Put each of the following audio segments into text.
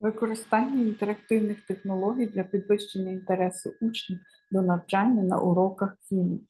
Використання інтерактивних технологій для підвищення інтересу учнів до навчання на уроках хімії.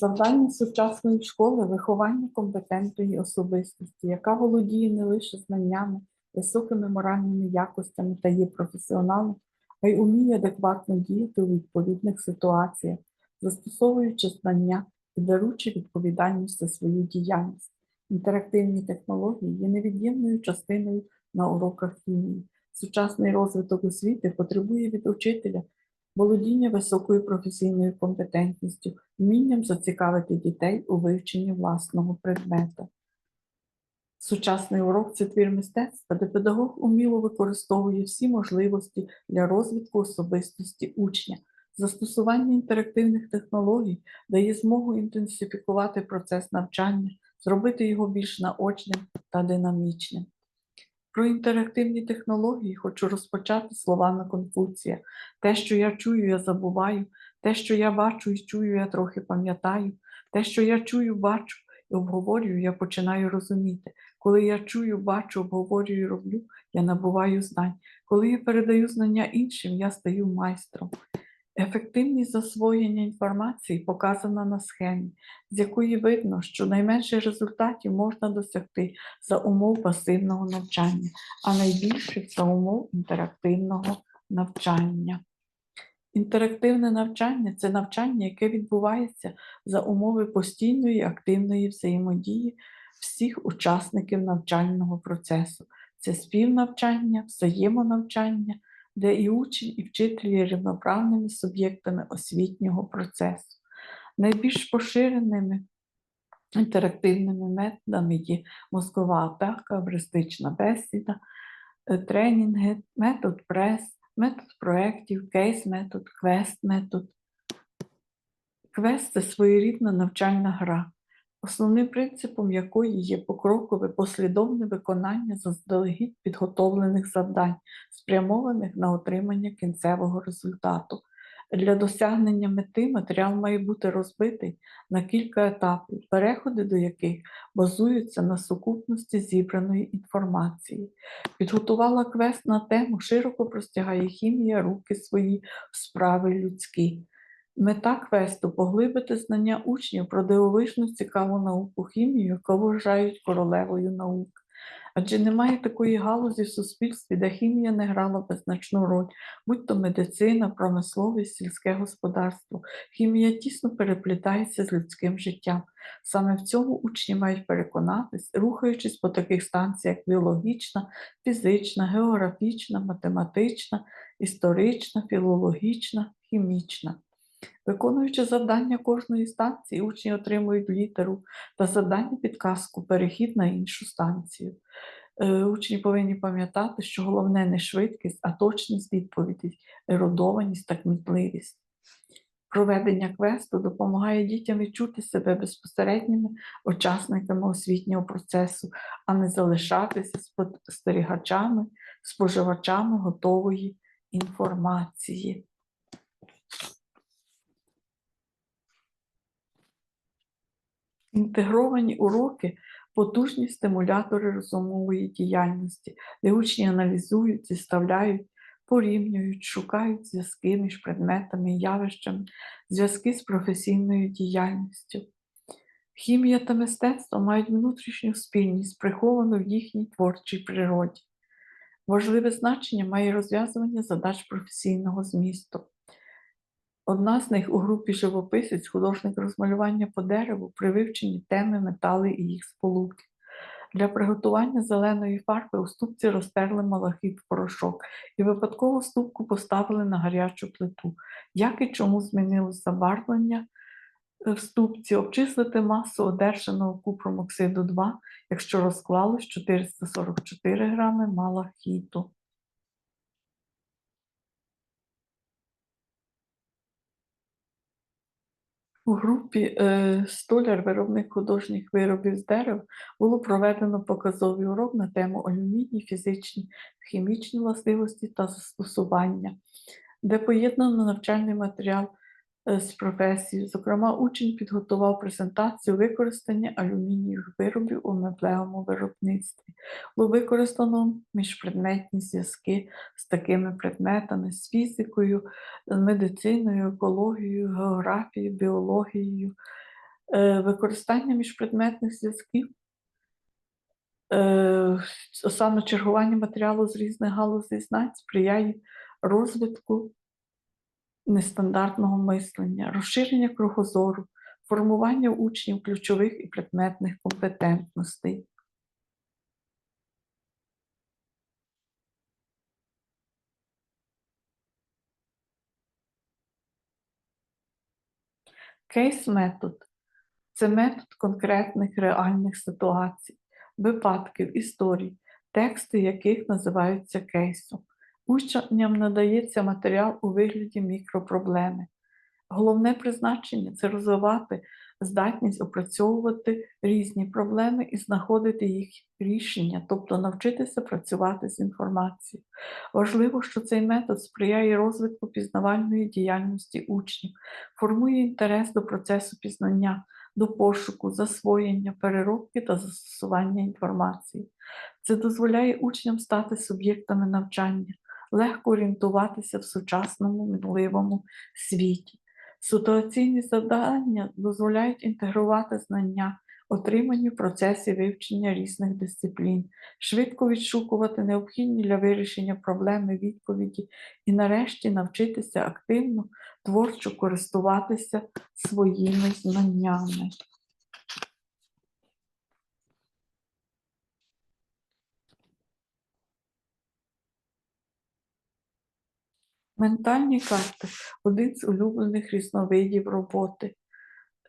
Завдання сучасної школи виховання компетентної особистості, яка володіє не лише знаннями, високими моральними якостями та є професіоналом, а й уміє адекватно діяти у відповідних ситуаціях, застосовуючи знання і беручи відповідальність за свою діяльність. Інтерактивні технології є невід'ємною частиною на уроках хімії. Сучасний розвиток освіти потребує від учителя володіння високою професійною компетентністю, вмінням зацікавити дітей у вивченні власного предмета. Сучасний урок це твір мистецтва, де педагог уміло використовує всі можливості для розвитку особистості учня. Застосування інтерактивних технологій дає змогу інтенсифікувати процес навчання, зробити його більш наочним та динамічним. Про інтерактивні технології хочу розпочати словами Конфуція. Те, що я чую, я забуваю, те, що я бачу і чую, я трохи пам'ятаю, те, що я чую, бачу і обговорюю, я починаю розуміти. Коли я чую, бачу, обговорюю і роблю, я набуваю знань. Коли я передаю знання іншим, я стаю майстром. Ефективність засвоєння інформації показана на схемі, з якої видно, що найменше результатів можна досягти за умов пасивного навчання, а найбільше за умов інтерактивного навчання. Інтерактивне навчання це навчання, яке відбувається за умови постійної активної взаємодії всіх учасників навчального процесу. Це співнавчання, взаємонавчання, де і учень, і вчитель є рівноправними суб'єктами освітнього процесу. Найбільш поширеними інтерактивними методами є мозкова атака, евристична бесіда, е, тренінги, метод прес, метод проєктів, кейс-метод, квест-метод. Квест це своєрідна навчальна гра, основним принципом якої є покрокове послідовне виконання заздалегідь підготовлених завдань, спрямованих на отримання кінцевого результату. Для досягнення мети матеріал має бути розбитий на кілька етапів, переходи до яких базуються на сукупності зібраної інформації. Підготувала квест на тему широко простягає хімія руки свої в справи людські. Мета квесту поглибити знання учнів про дивовижну цікаву науку хімію, яку вважають королевою наук. Адже немає такої галузі в суспільстві, де хімія не грала визначну роль, будь то медицина, промисловість, сільське господарство. Хімія тісно переплітається з людським життям. Саме в цьому учні мають переконатись, рухаючись по таких станціях, як біологічна, фізична, географічна, математична, історична, філологічна, хімічна. Виконуючи завдання кожної станції, учні отримують літеру та завдання підказку перехід на іншу станцію. Е, Учні повинні пам'ятати, що головне не швидкість, а точність відповідей, ерудованість та кмітливість. Проведення квесту допомагає дітям відчути себе безпосередніми учасниками освітнього процесу, а не залишатися спостерігачами, споживачами готової інформації. Інтегровані уроки потужні стимулятори розумової діяльності, де учні аналізують, зіставляють, порівнюють, шукають зв'язки між предметами і явищами, зв'язки з професійною діяльністю. Хімія та мистецтво мають внутрішню спільність, приховану в їхній творчій природі. Важливе значення має розв'язування задач професійного змісту. Одна з них у групі живописець, художник розмалювання по дереву при вивченні теми метали і їх сполуки. Для приготування зеленої фарби у ступці розтерли малахіт в порошок і випадково ступку поставили на гарячу плиту. Як і чому змінилося забарвлення е, в ступці, обчислити масу одержаного купром оксиду 2, якщо розклалось 444 грами малахіту. У групі е, столяр, виробник художніх виробів з дерев, було проведено показовий урок на тему алюміній, фізичні, хімічні властивості та застосування, де поєднано навчальний матеріал з професією. Зокрема, учень підготував презентацію використання алюмінієвих виробів у меблевому виробництві. Було використано міжпредметні зв'язки з такими предметами, з фізикою, медициною, екологією, географією, біологією. Е, Використання міжпредметних зв'язків Е, саме чергування матеріалу з різних галузей знань сприяє розвитку нестандартного мислення, розширення кругозору, формування учнів ключових і предметних компетентностей. Кейс-метод це метод конкретних реальних ситуацій, випадків, історій, тексти яких називаються кейсом. Учням надається матеріал у вигляді мікропроблеми. Головне призначення це розвивати здатність опрацьовувати різні проблеми і знаходити їх рішення, тобто навчитися працювати з інформацією. Важливо, що цей метод сприяє розвитку пізнавальної діяльності учнів, формує інтерес до процесу пізнання, до пошуку, засвоєння, переробки та застосування інформації. Це дозволяє учням стати суб'єктами навчання, легко орієнтуватися в сучасному минулому світі. Ситуаційні завдання дозволяють інтегрувати знання, отримані в процесі вивчення різних дисциплін, швидко відшукувати необхідні для вирішення проблеми відповіді і, нарешті, навчитися активно, творчо користуватися своїми знаннями. Ментальні карти один з улюблених різновидів роботи.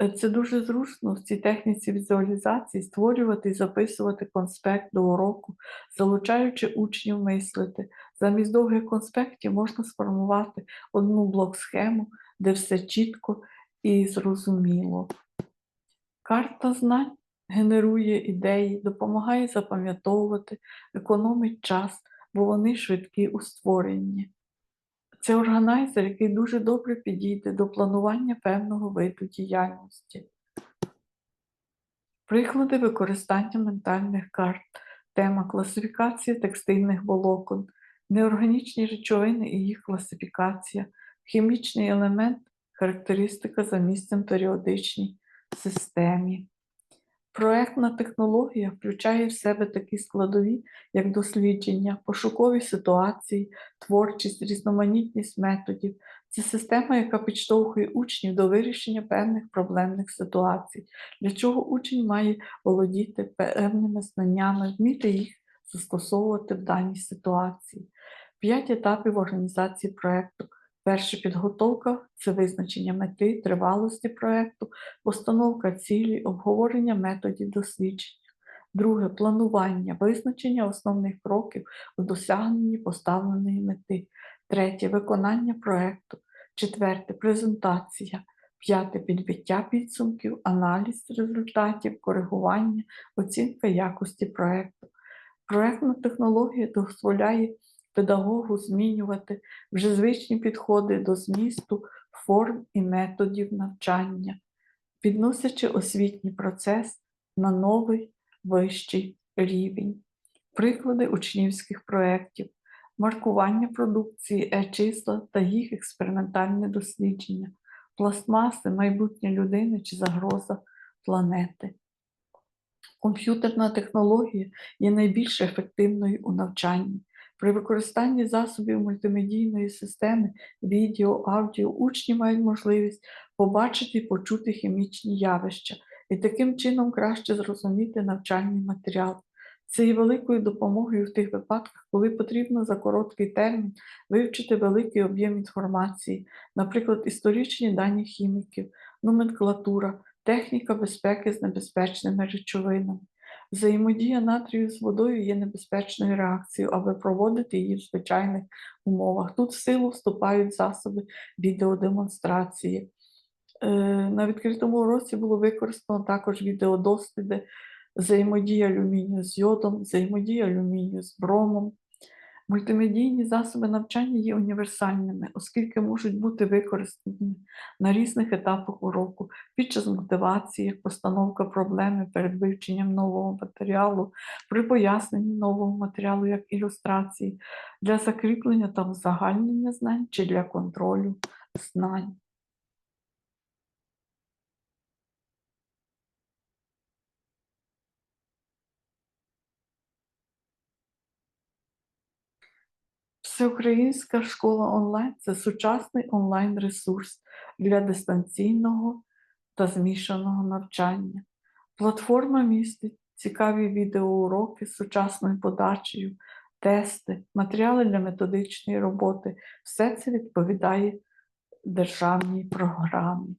Е, Це дуже зручно в цій техніці візуалізації створювати і записувати конспект до уроку, залучаючи учнів мислити. Замість довгих конспектів можна сформувати одну блок-схему, де все чітко і зрозуміло. Карта знань генерує ідеї, допомагає запам'ятовувати, економить час, бо вони швидкі у створенні. Це органайзер, який дуже добре підійде до планування певного виду діяльності. Приклади використання ментальних карт, тема класифікація текстильних волокон, неорганічні речовини і їх класифікація, хімічний елемент, характеристика за місцем періодичній системі. Проектна технологія включає в себе такі складові, як дослідження, пошукові ситуації, творчість, різноманітність методів. Це система, яка підштовхує учнів до вирішення певних проблемних ситуацій, для чого учень має володіти певними знаннями, вміти їх застосовувати в даній ситуації. П'ять етапів організації проєкту. Перша підготовка це визначення мети, тривалості проєкту, постановка цілі, обговорення методів дослідження. Друге планування, визначення основних кроків у досягненні поставленої мети. Третє виконання проєкту. Четверте презентація. П'яте підбиття підсумків, аналіз результатів, коригування, оцінка якості проєкту. Проєктна технологія дозволяє педагогу змінювати вже звичні підходи до змісту, форм і методів навчання, підносячи освітній процес на новий вищий рівень. Приклади учнівських проєктів, маркування продукції, е-числа та їх експериментальне дослідження, пластмаси, майбутнє людини чи загроза планети. Комп'ютерна технологія є найбільш ефективною у навчанні. При використанні засобів мультимедійної системи, відео, аудіо, учні мають можливість побачити і почути хімічні явища і таким чином краще зрозуміти навчальний матеріал. Це є великою допомогою в тих випадках, коли потрібно за короткий термін вивчити великий об'єм інформації, наприклад, історичні дані хіміків, номенклатура, техніка безпеки з небезпечними речовинами. Взаємодія натрію з водою є небезпечною реакцією, аби проводити її в звичайних умовах. Тут в силу вступають засоби відеодемонстрації. Е, На відкритому уроці було використано також відеодосліди, взаємодія алюмінію з йодом, взаємодія алюмінію з бромом, Мультимедійні засоби навчання є універсальними, оскільки можуть бути використані на різних етапах уроку під час мотивації, постановка проблеми перед вивченням нового матеріалу, при поясненні нового матеріалу як ілюстрації, для закріплення та узагальнення знань чи для контролю знань. Всеукраїнська школа онлайн це сучасний онлайн-ресурс для дистанційного та змішаного навчання. Платформа містить цікаві відеоуроки з сучасною подачею, тести, матеріали для методичної роботи. Все це відповідає державній програмі.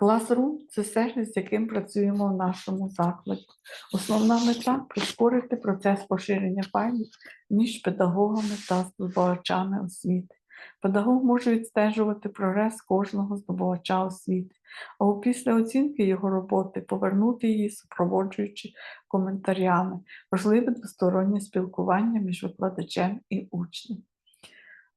Classroom – це сервіс, з яким працюємо в нашому закладі. Основна мета прискорити процес поширення файлів між педагогами та здобувачами освіти. Педагог може відстежувати прогрес кожного здобувача освіти, а після оцінки його роботи повернути її, супроводжуючи коментарями. Важливе двостороннє спілкування між викладачем і учнем.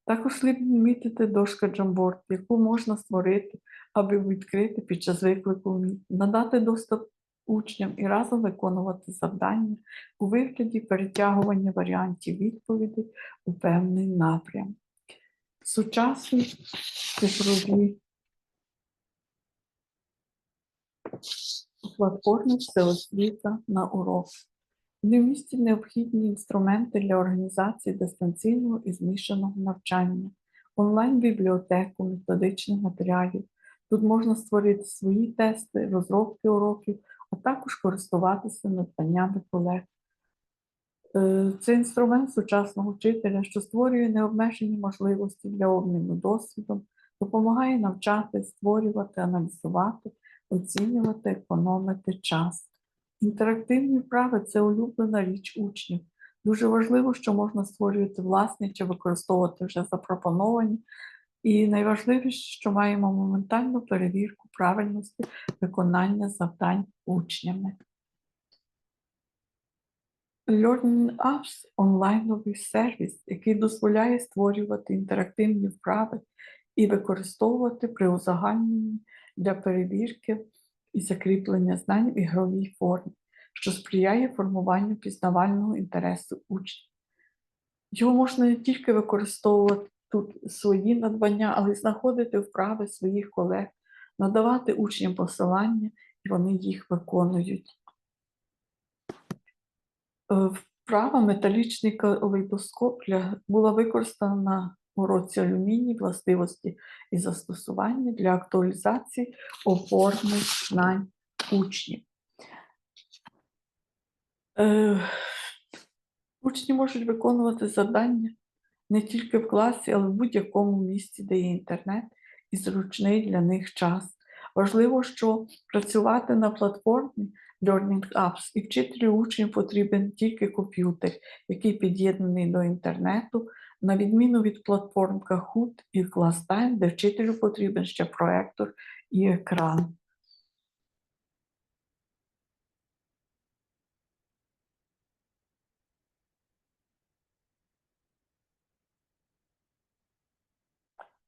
Також слід відмітити дошка Jamboard, яку можна створити аби відкрити під час виклику надати доступ учням і разом виконувати завдання у вигляді перетягування варіантів відповідей у певний напрям. Сучасні цифрові платформи всеосвіта на урок. Вони містять необхідні інструменти для організації дистанційного і змішаного навчання, онлайн-бібліотеку методичних матеріалів, Тут можна створити свої тести, розробки уроків, а також користуватися надбаннями колег. Е, це інструмент сучасного вчителя, що створює необмежені можливості для обміну досвідом, допомагає навчати, створювати, аналізувати, оцінювати, економити час. Інтерактивні вправи це улюблена річ учнів. Дуже важливо, що можна створювати власні чи використовувати вже запропоновані і найважливіше, що маємо моментальну перевірку правильності виконання завдань учнями. Learning Apps – онлайновий сервіс, який дозволяє створювати інтерактивні вправи і використовувати при узагальненні для перевірки і закріплення знань в ігровій формі, що сприяє формуванню пізнавального інтересу учнів. Його можна не тільки використовувати тут свої надбання, але знаходити вправи своїх колег, надавати учням посилання, і вони їх виконують. Е, вправа металічний калейдоскоп була використана на уроці алюміній, властивості і застосування для актуалізації опорних знань учнів. Е, учні можуть виконувати завдання не тільки в класі, але в будь-якому місці, де є інтернет і зручний для них час. Важливо, що працювати на платформі Learning Apps і вчителю учнів потрібен тільки комп'ютер, який під'єднаний до інтернету, на відміну від платформ Kahoot і ClassTime, де вчителю потрібен ще проектор і екран.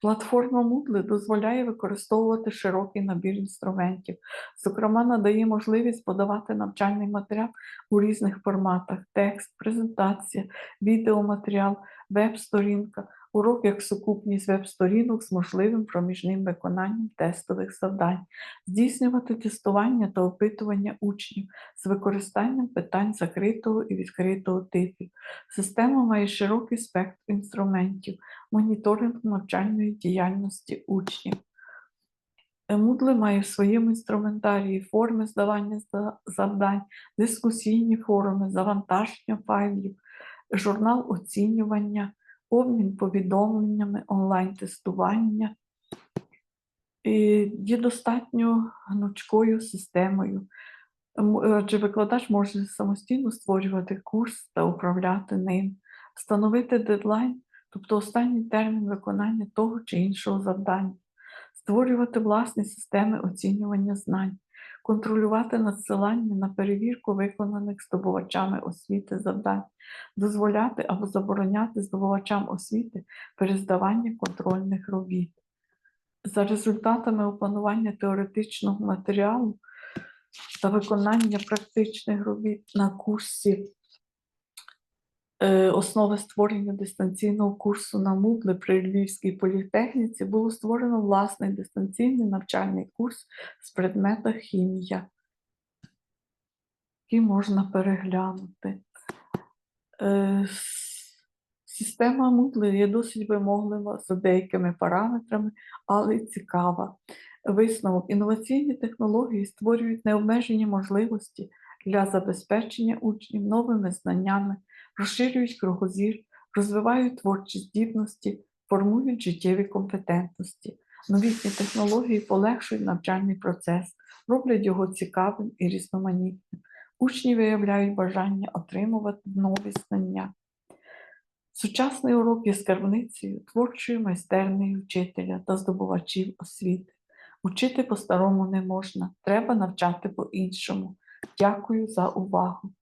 Платформа Moodle дозволяє використовувати широкий набір інструментів, зокрема, надає можливість подавати навчальний матеріал у різних форматах: текст, презентація, відеоматеріал, веб-сторінка, урок як сукупність веб-сторінок з можливим проміжним виконанням тестових завдань, здійснювати тестування та опитування учнів з використанням питань закритого і відкритого типів. Система має широкий спектр інструментів, моніторинг навчальної діяльності учнів. Moodle має в своєму інструментарії форми здавання завдань, дискусійні форуми, завантаження файлів, журнал оцінювання, обмін повідомленнями, онлайн-тестування є достатньо гнучкою системою, адже викладач може самостійно створювати курс та управляти ним, встановити дедлайн, тобто останній термін виконання того чи іншого завдання, створювати власні системи оцінювання знань, контролювати надсилання на перевірку виконаних здобувачами освіти завдань, дозволяти або забороняти здобувачам освіти перездавання контрольних робіт. За результатами опанування теоретичного матеріалу та виконання практичних робіт на курсі основи створення дистанційного курсу на Moodle при Львівській політехніці було створено власний дистанційний навчальний курс з предмета хімія, який можна переглянути. Е, Система Moodle є досить вимоглива за деякими параметрами, але цікава. Висновок інноваційні технології створюють необмежені можливості для забезпечення учнів новими знаннями, розширюють кругозір, розвивають творчі здібності, формують життєві компетентності. Новітні технології полегшують навчальний процес, роблять його цікавим і різноманітним. Учні виявляють бажання отримувати нові знання. Сучасний урок є скарбницею творчої майстерної вчителя та здобувачів освіти. Учити по-старому не можна, треба навчати по-іншому. Дякую за увагу.